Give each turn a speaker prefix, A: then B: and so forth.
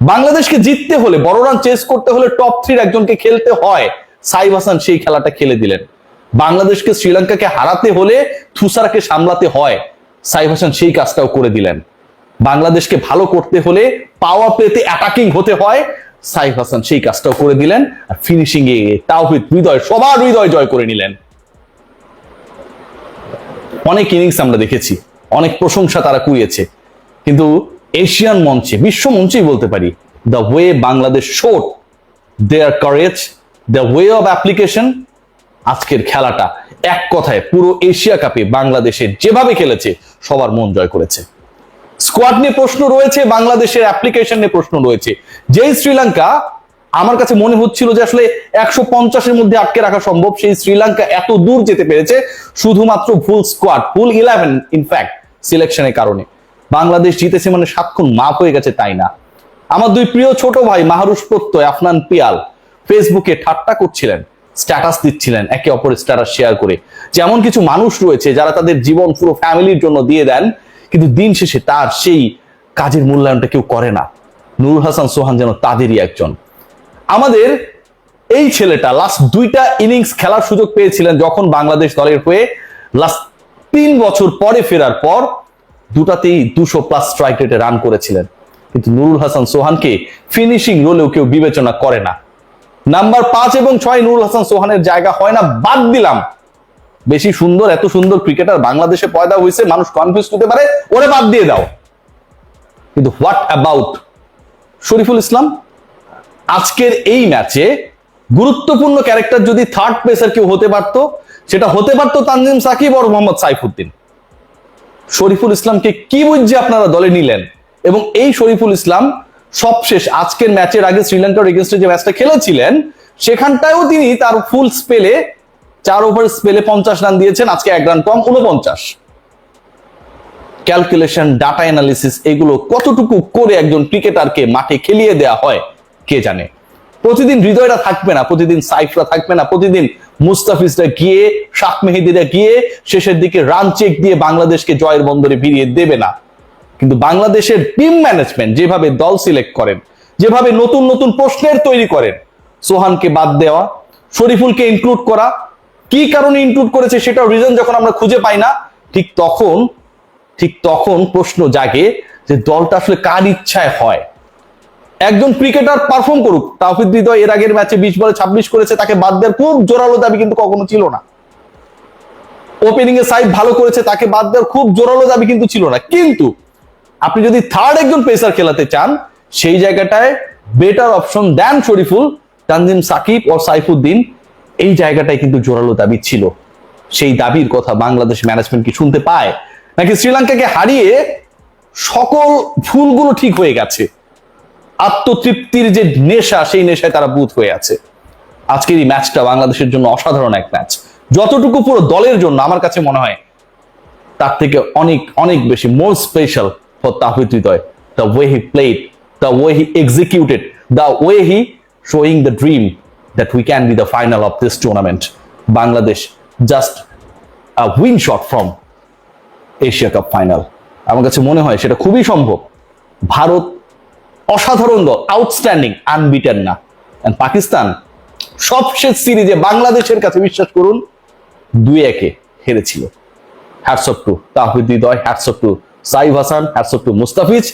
A: বাংলাদেশকে জিততে হলে, বড় রান চেস করতে হলে টপ থ্রির একজনকে খেলতে হয়। সাইফ হাসান সেই খেলাটা খেলে দিলেন। বাংলাদেশকে শ্রীলঙ্কাকে হারাতে হলে থুসারাকে সামলাতে হয়। সাইফ হাসান সেই কাজটাও করে দিলেন। বাংলাদেশকে ভালো করতে হলে পাওয়ার প্লেতে অ্যাটাকিং হতে হয়। সাইফ হাসান সেই কাজটাও করে দিলেন আর ফিনিশিং এ তাওহিদ হৃদয়, সবার হৃদয় জয় করে নিলেন। অনেক ইনিংস আমরা দেখেছি, অনেক প্রশংসা তারা কুড়িয়েছে। কিন্তু এশিয়ান মঞ্চে, বিশ্ব মঞ্চেই বলতে পারি the way Bangladesh showed their courage the way of application আজকের খেলাটা এক কথায় পুরো এশিয়া কাপে বাংলাদেশে যেভাবে খেলেছে, সবার মন জয় করেছে। স্কোয়াড নিয়ে প্রশ্ন রয়েছে, বাংলাদেশের অ্যাপ্লিকেশন নিয়ে প্রশ্ন রয়েছে। যেই শ্রীলঙ্কা, আমার কাছে মনে হচ্ছিল যে আসলে একশো পঞ্চাশের মধ্যে আটকে রাখা সম্ভব, সেই শ্রীলঙ্কা এত দূর যেতে পেরেছে, শুধুমাত্র full squad full eleven in fact সিলেকশনের কারণে। বাংলাদেশ জিতেছে মানে সাতক্ষণ মাপ হয়ে গেছে তাই না? আমার দুই প্রিয় ছোট ভাই মাহরুষ প্রত্যয়, আফনান পিয়াল, ফেসবুকে ঠাট্টা করছিলেন স্ট্যাটাস দিচ্ছিলেন, একে অপরের স্ট্যাটাস শেয়ার করে। যেমন কিছু মানুষ রয়েছে যারা তাদের জীবন পুরো ফ্যামিলির জন্য দিয়ে দেন, কিন্তু দিন শেষে তার সেই কাজের মূল্যায়নটা কেউ করে না। নুরুল হাসান সোহান যেন তাদেরই একজন। আমাদের এই ছেলেটা লাস্ট দুইটা ইনিংস খেলার সুযোগ পেয়েছিলেন যখন বাংলাদেশ দলের হয়ে লাস্ট তিন বছর পরে ফেরার পর দুটাতেই দুশো প্লাস স্ট্রাইক রেটে রান করেছিলেন। কিন্তু নুরুল হাসান সোহানকে ফিনিশিং রোলেও কেউ বিবেচনা করে না। নাম্বার পাঁচ এবং ছয় নুরুল হাসান সোহানের জায়গা হয় না, বাদ দিলাম। বেশি সুন্দর, এত সুন্দর ক্রিকেটার বাংলাদেশে পয়দা হয়েছে, মানুষ কনফিউজ হতে পারে, ওরে বাদ দিয়ে দাও। কিন্তু হোয়াট অ্যাবাউট শরীফুল ইসলাম? আজকের এই ম্যাচে গুরুত্বপূর্ণ ক্যারেক্টার যদি থার্ড পেসার কেউ হতে পারত, সেটা হতে পারত তানজিম সাকিব আর মোহাম্মদ সাইফুদ্দিন। শরীফুল ইসলামকে কি বুঝছে আপনারা দলে নিলেন? এবং এই শরীফুল ইসলাম সবশেষ আজকের ম্যাচের আগে শ্রীলঙ্কার এগেনস্টে যে ম্যাচটা খেলেছিলেন, সেখানটায়ও তিনি তার ফুল স্পেলে, চার ওভার স্পেলে পঞ্চাশ রান দিয়েছেন, আজকে এক রান কম, উনপঞ্চাশ। ক্যালকুলেশন, ডাটা অ্যানালিসিস, এগুলো কতটুকু করে একজন ক্রিকেটারকে মাঠে খেলিয়ে দেয়া হয়, কে জানে? প্রতিদিন হৃদয়টা থাকবে না, প্রতিদিন সাইফরা থাকবে না, প্রতিদিন মুস্তাফিজরা গিয়ে, শাহ মেহেদিরা গিয়ে, শেষের দিকে রান চেক দিয়ে বাংলাদেশকে জয়ের বন্দরে ভিড়িয়ে দেবে না। কিন্তু বাংলাদেশের টিম ম্যানেজমেন্ট যেভাবে দল সিলেক্ট করেন, যেভাবে নতুন নতুন প্রশ্নের তৈরি করেন, সোহানকে বাদ দেওয়া, শরীফুলকে ইনক্লুড করা, কি কারণে ইনক্লুড করেছে সেটাও রিজন যখন আমরা খুঁজে পাই না, ঠিক তখন ঠিক তখন প্রশ্ন জাগে যে দলটা আসলে কার ইচ্ছায় হয়। একজন ক্রিকেটার পারফর্ম করুক তাওফিদ হৃদয় এর আগের ম্যাচে বিশ বলে ছাব্বিশ করেছে, তাকে বাদ দেওয়ার খুব জোরালো দাবি কিন্তু কখনো ছিল না। ওপেনিং এ সাইড ভালো করেছে, তাকে বাদ দেওয়ার খুব জোরালো দাবি কিন্তু ছিল না। কিন্তু আপনি যদি থার্ড একজন পেসার খেলাতে চান, সেই জায়গাটায় বেটার অপশন দেন শরীফুল, তানজিম সাকিব ও সাইফুদ্দিন, এই জায়গাটায় কিন্তু জোরালো দাবি ছিল। সেই দাবির কথা বাংলাদেশ ম্যানেজমেন্ট কি শুনতে পায়? নাকি শ্রীলঙ্কাকে হারিয়ে সকল ভুলগুলো ঠিক হয়ে গেছে? আত্মতৃপ্তির যে নেশা, সেই নেশায় তারা বুধ হয়ে আছে। আজকের এই ম্যাচটা বাংলাদেশের জন্য অসাধারণ এক ম্যাচ। যতটুকু পুরো দলের জন্য আমার কাছে মনে হয়, তার থেকে অনেক অনেক বেশি more special for Towhid Hridoy. The way he played the way he executed the way he showing the dream that we can be the final of this tournament Bangladesh just win shot from Asia cup final আমার কাছে মনে হয় সেটা খুবই সম্ভব। ভারত অসাধারণ দল outstanding unbeaten না। পাকিস্তান, সবশেষ সিরিজে বাংলাদেশের কাছে বিশ্বাস করুন, দুই একে হেরেছিল। Hats off to Towhid Hridoy hats off to Saif Hasan hats off to Mustafiz.